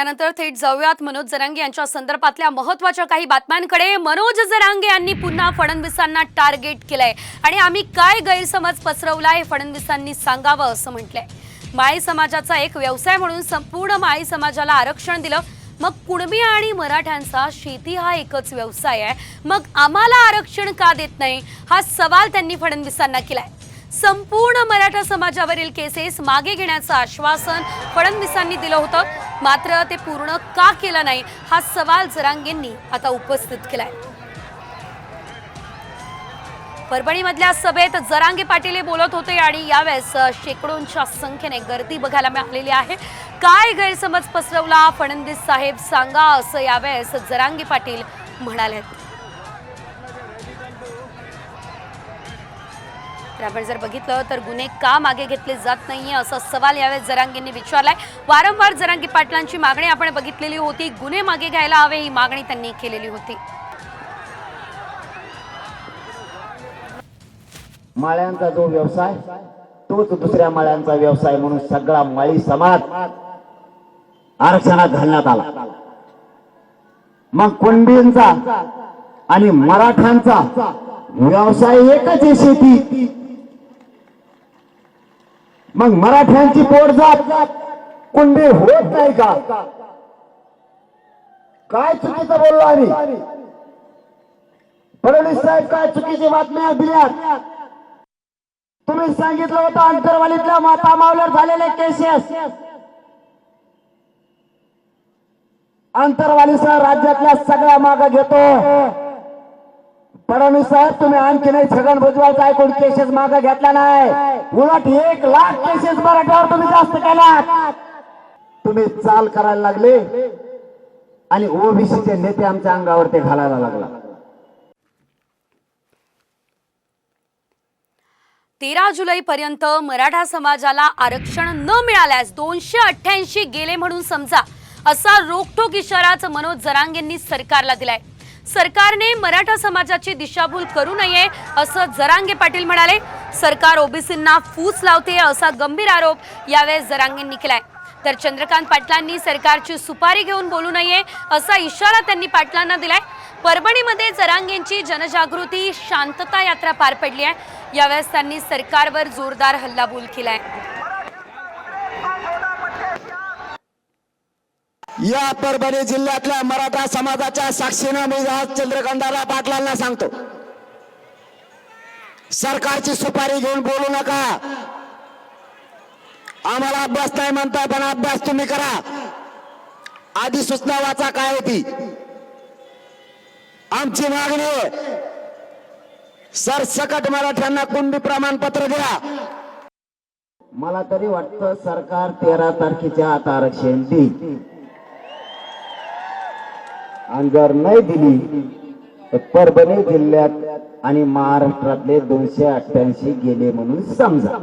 यानंतर थेट जाऊयात मनोज जरांगे यांच्या संदर्भातल्या महत्त्वाच्या काही बातम्यांकडे. मनोज जरांगे यांनी पुन्हा फडणवीसांना टार्गेट केलंय. आणि आम्ही काय गैरसमज पसरवला हे फडणवीसांनी सांगावं असं म्हटलंय. माळी समाजाचा एक व्यवसाय म्हणून संपूर्ण माळी समाजाला आरक्षण दिलं. मग कुणबी आणि मराठ्यांचा शेती हा एकच व्यवसाय आहे. मग आम्हाला आरक्षण का देत नाही? हा सवाल त्यांनी फडणवीसांना केलाय. संपूर्ण मराठा समाजावरील केसेस मागे घेण्याचं आश्वासन फडणवीसांनी दिलं होतं. मात्र ते पूर्ण का केलं नाही हा सवाल जरांगेंनी आता उपस्थित केलाय. परभणीमधल्या सभेत जरांगे पाटील हे बोलत होते आणि यावेळेस शेकडोंच्या संख्येने गर्दी बघायला मिळालेली आहे. काय गैरसमज पसरवला फडणवीस साहेब सांगा असं यावेळेस जरांगे पाटील म्हणाले तर आपण जर बघितलं तर गुन्हे का मागे घेतले जात नाहीये असा सवाल यावेळेस जरांगेंनी विचारलाय. वारंवार जरांगे पाटलांची मागणी आपण बघितलेली होती. गुन्हे मागे घ्यायला हवे ही मागणी त्यांनी केलेली होती. माळ्यांचा जो व्यवसाय तोच दुसऱ्या माळ्यांचा व्यवसाय म्हणून सगळा माळी समाज आरक्षणात घालण्यात आला. मग कुणबींचा आणि मराठ्यांचा व्यवसाय एकच आहे शेती. मग मराठ्यांची पोट जात कुंडे होत नाही का? काय चुकीचं बोललो आम्ही? फडणवीस साहेब काय चुकीची बातम्या दिल्यात? तुम्ही सांगितलं होतं अंतरवालीतल्या माता मावल्यावर झालेले केसेस अंतरवालीसह राज्यातल्या सगळ्या मागा घेतो. फडणवीस साहेब तुम्ही आणखी नाही छगन काय कोण केसेस माग घेतला नाही. उलट एक लाख केसेस मराठ्यावर तुम्ही जास्त केला तुम्ही चाल करायला लागले. आणि ओबीसीचे नेते आमच्या अंगावर ते घालायला लागला. तेरा जुलैपर्यंत मराठा समाजाला आरक्षण न मिळाल्यास दोनशे अठ्ठ्याऐंशी गेले म्हणून समजा असा रोखोक इशाराच मनोज जरांगेंनी सरकारला दिलाय. सरकारने मराठा समाजाची दिशाभूल करू नये असं जरांगे पाटील म्हणाले. सरकार ओबीसींना फूस लावते असा गंभीर आरोप यावेळेस जरांगेंनी केलाय. तर चंद्रकांत पाटलांनी सरकारची सुपारी घेऊन बोलू नये असा इशारा त्यांनी पाटलांना दिलाय. परभणीमध्ये जरांगेंची जनजागृती शांतता यात्रा पार पडली आहे. यावेळेस त्यांनी सरकारवर जोरदार हल्लाबोल केलाय. या परभणी जिल्ह्यातल्या मराठा समाजाच्या साक्षीनं मी आज चंद्रकांताला पाटलांना सांगतो. सरकारची सुपारी घेऊन बोलू नका. आम्हाला अभ्यास नाही म्हणताय पण अभ्यास तुम्ही करा. आधी सूचना वाचा काय होती आमची मागणी आहे. सरसकट मराठ्यांना कुंडी प्रमाणपत्र द्या. मला तरी वाटतं सरकार तेरा तारखेच्या आता आरक्षण देईल. आणि जर नाही दिली तर परभणी जिल्ह्यात आणि महाराष्ट्रातले दोनशे अठ्ठ्याऐंशी गेले म्हणून समजा.